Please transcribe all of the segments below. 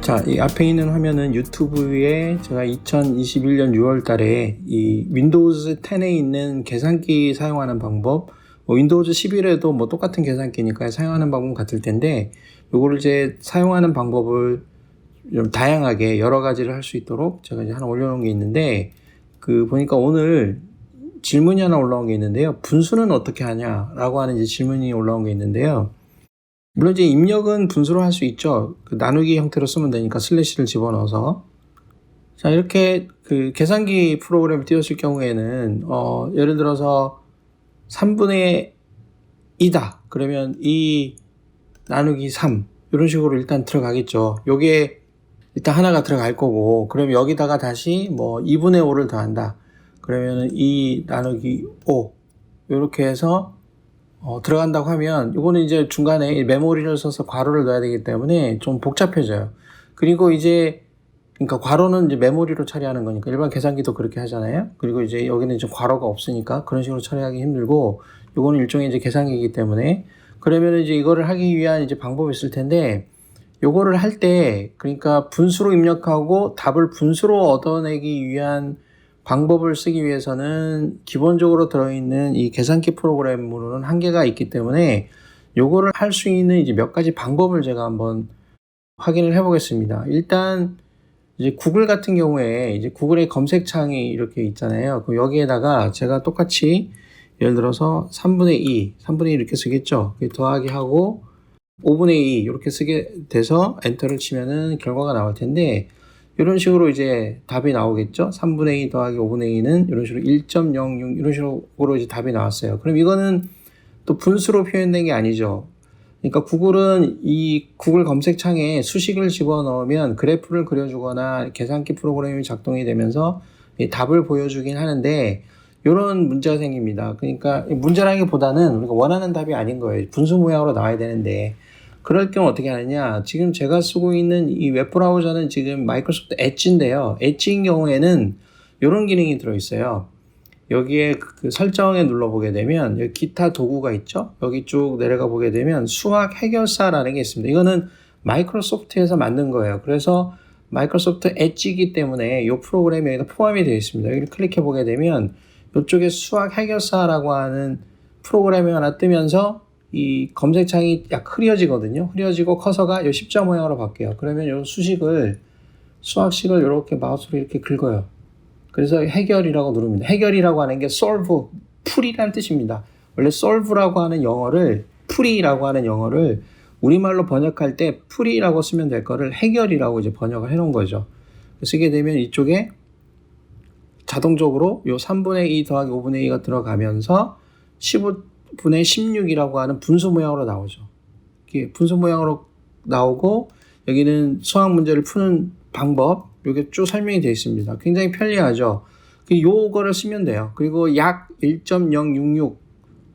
자, 이 앞에 있는 화면은 유튜브에 제가 2021년 6월 달에 이 윈도우즈 10에 있는 계산기 사용하는 방법, 뭐 윈도우즈 11에도 뭐 똑같은 계산기니까 사용하는 방법은 같을 텐데, 요거를 이제 사용하는 방법을 좀 다양하게 여러 가지를 할 수 있도록 제가 이제 하나 올려놓은 게 있는데, 그 보니까 오늘 질문이 하나 올라온 게 있는데요. 분수는 어떻게 하냐라고 하는 이제 질문이 올라온 게 있는데요. 물론 이제 입력은 분수로 할 수 있죠. 그 나누기 형태로 쓰면 되니까 슬래시를 집어넣어서. 자, 이렇게 그 계산기 프로그램을 띄웠을 경우에는, 어, 예를 들어서 3분의 2다. 그러면 2 나누기 3. 이런 식으로 일단 들어가겠죠. 요게 일단 하나가 들어갈 거고, 그럼 여기다가 다시 뭐 2분의 5를 더한다. 그러면은 2 나누기 5. 이렇게 해서 어, 들어간다고 하면 이거는 이제 중간에 메모리를 써서 괄호를 넣어야 되기 때문에 좀 복잡해져요. 그리고 이제 그러니까 괄호는 이제 메모리로 처리하는 거니까 일반 계산기도 그렇게 하잖아요. 그리고 이제 여기는 이제 괄호가 없으니까 그런 식으로 처리하기 힘들고 이거는 일종의 이제 계산기이기 때문에 그러면 이제 이거를 하기 위한 이제 방법이 있을 텐데 요거를 할 때 그러니까 분수로 입력하고 답을 분수로 얻어내기 위한 방법을 쓰기 위해서는 기본적으로 들어있는 이 계산기 프로그램으로는 한계가 있기 때문에 요거를 할 수 있는 이제 몇 가지 방법을 제가 한번 확인을 해 보겠습니다. 일단 이제 구글 같은 경우에 이제 구글의 검색창이 이렇게 있잖아요. 그 여기에다가 제가 똑같이 예를 들어서 3분의 2, 3분의 2 이렇게 쓰겠죠. 더하기 하고 5분의 2 이렇게 쓰게 돼서 엔터를 치면은 결과가 나올 텐데 이런 식으로 이제 답이 나오겠죠. 3분의 2 더하기 5분의 2는 이런 식으로 1.06 이런 식으로 이제 답이 나왔어요. 그럼 이거는 또 분수로 표현된 게 아니죠. 그러니까 구글은 이 구글 검색창에 수식을 집어넣으면 그래프를 그려주거나 계산기 프로그램이 작동이 되면서 답을 보여주긴 하는데 이런 문제가 생깁니다. 그러니까 문제라기보다는 우리가 원하는 답이 아닌 거예요. 분수 모양으로 나와야 되는데 그럴 경우 어떻게 하느냐. 지금 제가 쓰고 있는 이 웹브라우저는 지금 마이크로소프트 엣지인데요. 엣지인 경우에는 이런 기능이 들어있어요. 여기에 그 설정에 눌러보게 되면 여기 기타 도구가 있죠. 여기 쭉 내려가 보게 되면 수학 해결사라는 게 있습니다. 이거는 마이크로소프트에서 만든 거예요. 그래서 마이크로소프트 엣지이기 때문에 이 프로그램이 여기다 포함이 되어 있습니다. 여기를 클릭해 보게 되면 이쪽에 수학 해결사라고 하는 프로그램이 하나 뜨면서 이 검색창이 약 흐려지거든요. 흐려지고 커서가 이 십자 모양으로 바뀌어요. 그러면 이 수식을 수학식을 이렇게 마우스로 이렇게 긁어요. 그래서 해결이라고 누릅니다. 해결이라고 하는 게 solve, 풀이라는 뜻입니다. 원래 solve라고 하는 영어를 풀이라고 하는 영어를 우리말로 번역할 때 풀이라고 쓰면 될 거를 해결이라고 이제 번역을 해 놓은 거죠. 쓰게 되면 이쪽에 자동적으로 요 3분의 2 더하기 5분의 2가 들어가면서 15 분의 16이라고 하는 분수 모양으로 나오죠. 이게 분수 모양으로 나오고 여기는 수학 문제를 푸는 방법 이게 쭉 설명이 되어 있습니다. 굉장히 편리하죠. 그 요거를 쓰면 돼요. 그리고 약 1.066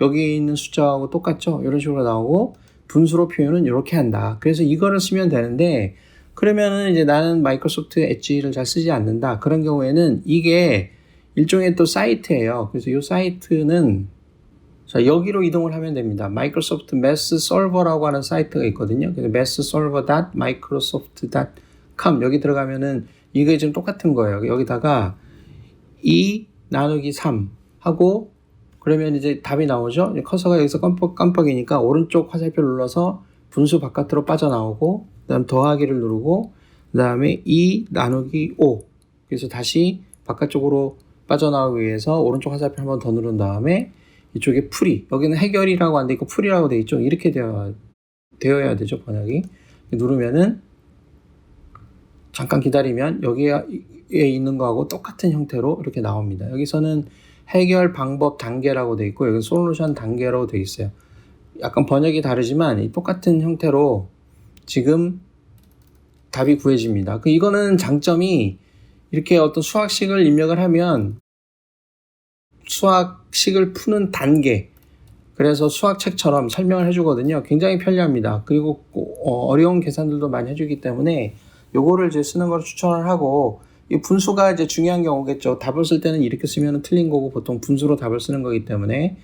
여기 있는 숫자하고 똑같죠. 이런 식으로 나오고 분수로 표현은 이렇게 한다. 그래서 이거를 쓰면 되는데 그러면은 이제 나는 마이크로소프트 엣지를 잘 쓰지 않는다. 그런 경우에는 이게 일종의 또 사이트예요. 그래서 이 사이트는 자, 여기로 이동을 하면 됩니다. 마이크로소프트 매스 서버라고 하는 사이트가 있거든요. 그래서 mathserver.microsoft.com 여기 들어가면은 이게 지금 똑같은 거예요. 여기다가 2 나누기 3 하고 그러면 이제 답이 나오죠. 커서가 여기서 깜빡, 깜빡이니까 오른쪽 화살표 눌러서 분수 바깥으로 빠져나오고 그다음 더하기를 누르고 그다음에 2 나누기 5 그래서 다시 바깥쪽으로 빠져나오기 위해서 오른쪽 화살표 한 번 더 누른 다음에 이쪽에 풀이 여기는 해결이라고 안 돼 있고 풀이라고 돼 있죠? 이렇게 되어, 되어야 되죠 번역이. 누르면은 잠깐 기다리면 여기에 있는 거하고 똑같은 형태로 이렇게 나옵니다. 여기서는 해결 방법 단계라고 돼 있고 여기 솔루션 단계로 돼 있어요. 약간 번역이 다르지만 똑같은 형태로 지금 답이 구해집니다. 그 이거는 장점이 이렇게 어떤 수학식을 입력을 하면 수학식을 푸는 단계 그래서 수학책처럼 설명을 해주거든요. 굉장히 편리합니다. 그리고 어, 어려운 계산들도 많이 해주기 때문에 요거를 이제 쓰는 걸 추천을 하고 이 분수가 이제 중요한 경우겠죠. 답을 쓸 때는 이렇게 쓰면 틀린 거고 보통 분수로 답을 쓰는 거기 때문에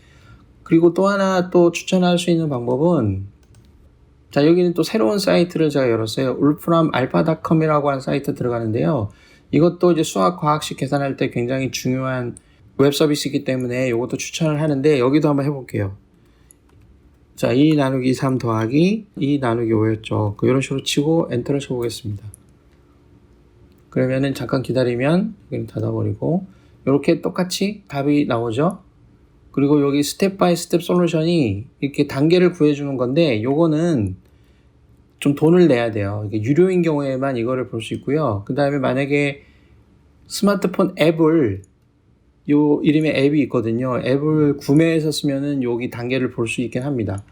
그리고 또 하나 또 추천할 수 있는 방법은 자, 여기는 또 새로운 사이트를 제가 열었어요. 울프람 알파닷컴이라고 하는 사이트 들어가는데요. 이것도 이제 수학, 과학식 계산할 때 굉장히 중요한 웹 서비스이기 때문에 이것도 추천을 하는데 여기도 한번 해볼게요. 자, 2 나누기 3 더하기 2 나누기 5였죠. 그 이런 식으로 치고 엔터를 쳐보겠습니다. 그러면은 잠깐 기다리면 여기는 닫아버리고 이렇게 똑같이 답이 나오죠. 그리고 여기 스텝 바이 스텝 솔루션이 이렇게 단계를 구해주는 건데 요거는 좀 돈을 내야 돼요. 이게 유료인 경우에만 이거를 볼 수 있고요. 그 다음에 만약에 스마트폰 앱을 요 이름의 앱이 있거든요. 앱을 구매해서 쓰면은 여기 단계를 볼 수 있긴 합니다.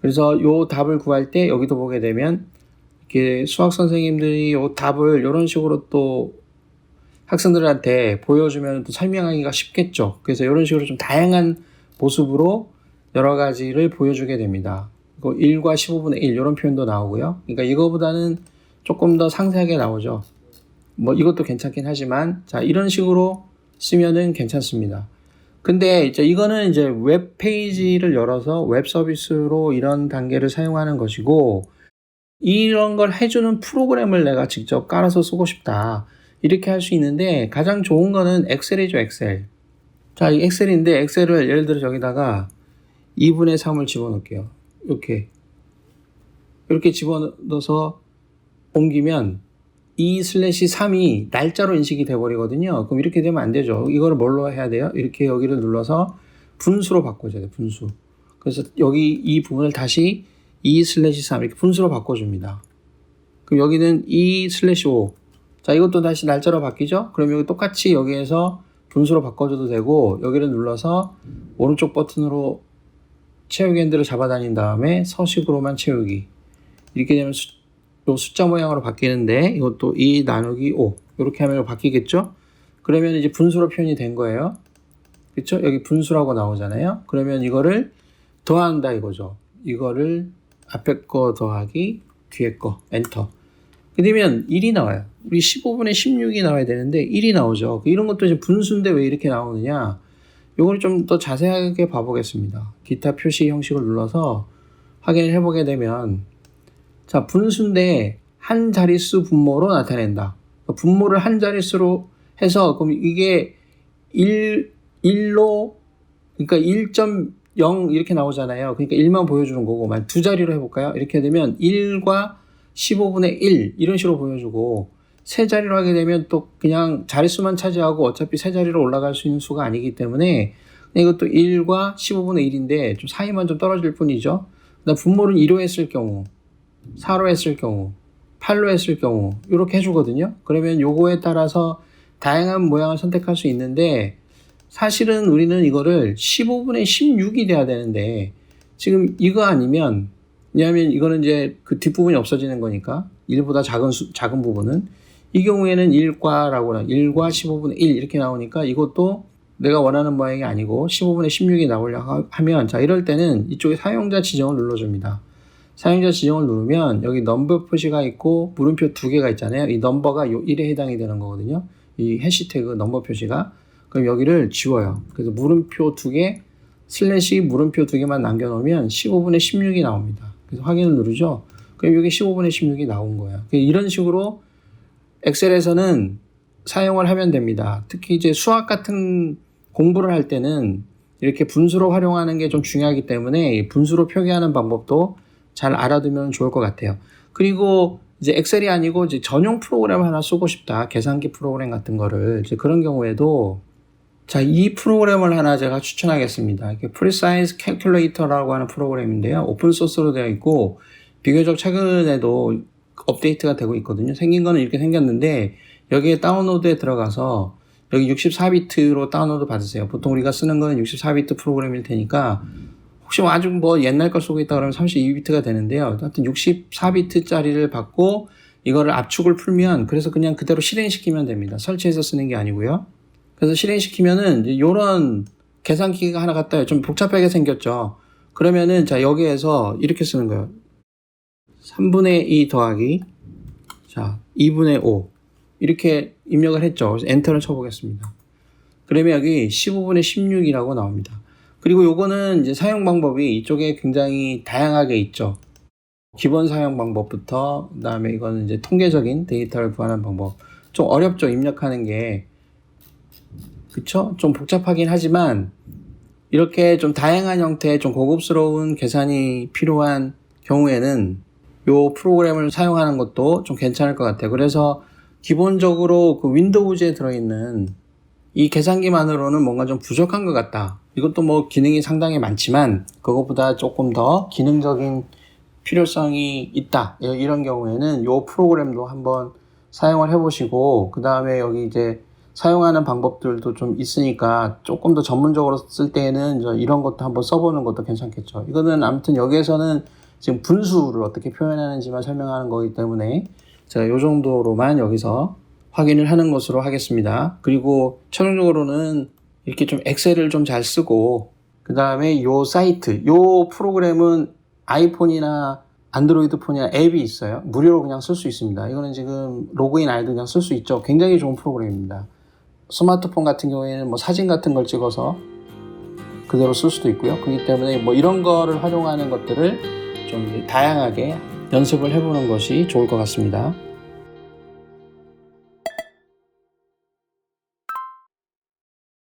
그래서 요 답을 구할 때 여기도 보게 되면 이렇게 수학 선생님들이 요 답을 이런 식으로 또 학생들한테 보여주면 또 설명하기가 쉽겠죠. 그래서 이런 식으로 좀 다양한 모습으로 여러 가지를 보여주게 됩니다. 그 1과 15분의 1 이런 표현도 나오고요. 그러니까 이거보다는 조금 더 상세하게 나오죠. 뭐 이것도 괜찮긴 하지만 자 이런 식으로 쓰면은 괜찮습니다. 근데 이제 이거는 이제 웹 페이지를 열어서 웹 서비스로 이런 단계를 사용하는 것이고 이런 걸 해주는 프로그램을 내가 직접 깔아서 쓰고 싶다. 이렇게 할 수 있는데 가장 좋은 거는 엑셀이죠, 엑셀. 자, 이 엑셀인데 엑셀을 예를 들어 저기다가 2분의 3을 집어넣을게요. 이렇게. 이렇게 집어넣어서 옮기면 2 슬래시 3이 날짜로 인식이 돼버리거든요. 그럼 이렇게 되면 안 되죠. 이거를 뭘로 해야 돼요? 이렇게 여기를 눌러서 분수로 바꿔줘야 돼요. 분수. 그래서 여기 이 부분을 다시 2 슬래시 3 이렇게 분수로 바꿔줍니다. 그럼 여기는 2 슬래시 5. 자, 이것도 다시 날짜로 바뀌죠? 그럼 여기 똑같이 여기에서 분수로 바꿔줘도 되고, 여기를 눌러서 오른쪽 버튼으로 채우기 핸들을 잡아다닌 다음에 서식으로만 채우기. 이렇게 되면 수, 요 숫자 모양으로 바뀌는데, 이것도 2 나누기 5. 이렇게 하면 바뀌겠죠? 그러면 이제 분수로 표현이 된 거예요. 그쵸? 여기 분수라고 나오잖아요. 그러면 이거를 더한다 이거죠. 이거를 앞에 거 더하기 뒤에 거 엔터. 그러면 1이 나와요. 우리 15분에 16이 나와야 되는데 1이 나오죠. 이런 것도 이제 분수인데 왜 이렇게 나오느냐? 요걸 좀 더 자세하게 봐보겠습니다. 기타 표시 형식을 눌러서 확인을 해보게 되면 자 분수인데 한 자릿수 분모로 나타낸다. 그러니까 분모를 한 자릿수로 해서 그럼 이게 1, 1로 그러니까 1.0 이렇게 나오잖아요. 그러니까 1만 보여주는 거고 만 두 자리로 해 볼까요? 이렇게 되면 1과 15분의 1 이런 식으로 보여주고 세 자리로 하게 되면 또 그냥 자릿수만 차지하고 어차피 세 자리로 올라갈 수 있는 수가 아니기 때문에 이것도 1과 15분의 1인데 좀 사이만 좀 떨어질 뿐이죠. 분모를 2로 했을 경우, 4로 했을 경우, 8로 했을 경우 이렇게 해주거든요. 그러면 요거에 따라서 다양한 모양을 선택할 수 있는데 사실은 우리는 이거를 15분의 16이 돼야 되는데 지금 이거 아니면 왜냐하면 이거는 이제 그 뒷부분이 없어지는 거니까 1보다 작은 수, 작은 부분은 이 경우에는 1과라고 1과 15분의 1 이렇게 나오니까 이것도 내가 원하는 모양이 아니고 15분의 16이 나오려고 하면 자 이럴 때는 이쪽에 사용자 지정을 눌러줍니다. 사용자 지정을 누르면 여기 넘버 표시가 있고 물음표 두 개가 있잖아요. 이 넘버가 요 1에 해당이 되는 거거든요. 이 해시태그 넘버 표시가 그럼 여기를 지워요. 그래서 물음표 두 개, 슬래시 물음표 두 개만 남겨놓으면 15분의 16이 나옵니다. 그래서 확인을 누르죠. 그럼 여기 15분의 16이 나온 거예요. 이런 식으로 엑셀에서는 사용을 하면 됩니다. 특히 이제 수학 같은 공부를 할 때는 이렇게 분수로 활용하는 게 좀 중요하기 때문에 분수로 표기하는 방법도 잘 알아두면 좋을 것 같아요. 그리고 이제 엑셀이 아니고 이제 전용 프로그램 하나 쓰고 싶다. 계산기 프로그램 같은 거를 이제 그런 경우에도 자, 이 프로그램을 하나 제가 추천하겠습니다. 이게 Precise Calculator라고 하는 프로그램인데요. 오픈 소스로 되어 있고 비교적 최근에도 업데이트가 되고 있거든요. 생긴 거는 이렇게 생겼는데 여기에 다운로드에 들어가서 여기 64비트로 다운로드 받으세요. 보통 우리가 쓰는 거는 64비트 프로그램일 테니까 혹시 뭐 아주 뭐 옛날 걸 쓰고 있다 그러면 32비트가 되는데요. 하여튼 64비트짜리를 받고 이거를 압축을 풀면 그래서 그냥 그대로 실행시키면 됩니다. 설치해서 쓰는 게 아니고요. 그래서 실행시키면은 이런 계산기가 하나 갖다 좀 복잡하게 생겼죠. 그러면은 자 여기에서 이렇게 쓰는 거예요. 3분의 2 더하기 자 2분의 5 이렇게 입력을 했죠. 엔터를 쳐보겠습니다. 그러면 여기 15분의 16이라고 나옵니다. 그리고 요거는 이제 사용 방법이 이쪽에 굉장히 다양하게 있죠. 기본 사용 방법부터 그다음에 이거는 이제 통계적인 데이터를 구하는 방법. 좀 어렵죠 입력하는 게 그쵸? 좀 복잡하긴 하지만 이렇게 좀 다양한 형태의 좀 고급스러운 계산이 필요한 경우에는 요 프로그램을 사용하는 것도 좀 괜찮을 것 같아요. 그래서 기본적으로 그 윈도우즈에 들어있는 이 계산기만으로는 뭔가 좀 부족한 것 같다. 이것도 뭐 기능이 상당히 많지만 그것보다 조금 더 기능적인 필요성이 있다. 예, 이런 경우에는 요 프로그램도 한번 사용을 해보시고 그 다음에 여기 이제 사용하는 방법들도 좀 있으니까 조금 더 전문적으로 쓸 때에는 이런 것도 한번 써보는 것도 괜찮겠죠. 이거는 아무튼 여기에서는 지금 분수를 어떻게 표현하는지만 설명하는 거기 때문에 제가 요 정도로만 여기서 확인을 하는 것으로 하겠습니다. 그리고 최종적으로는 이렇게 좀 엑셀을 좀 잘 쓰고 그 다음에 요 사이트, 요 프로그램은 아이폰이나 안드로이드 폰이나 앱이 있어요. 무료로 그냥 쓸 수 있습니다. 이거는 지금 로그인 아이도 그냥 쓸 수 있죠. 굉장히 좋은 프로그램입니다. 스마트폰 같은 경우에는 뭐 사진 같은 걸 찍어서 그대로 쓸 수도 있고요. 그렇기 때문에 뭐 이런 거를 활용하는 것들을 좀 다양하게 연습을 해보는 것이 좋을 것 같습니다.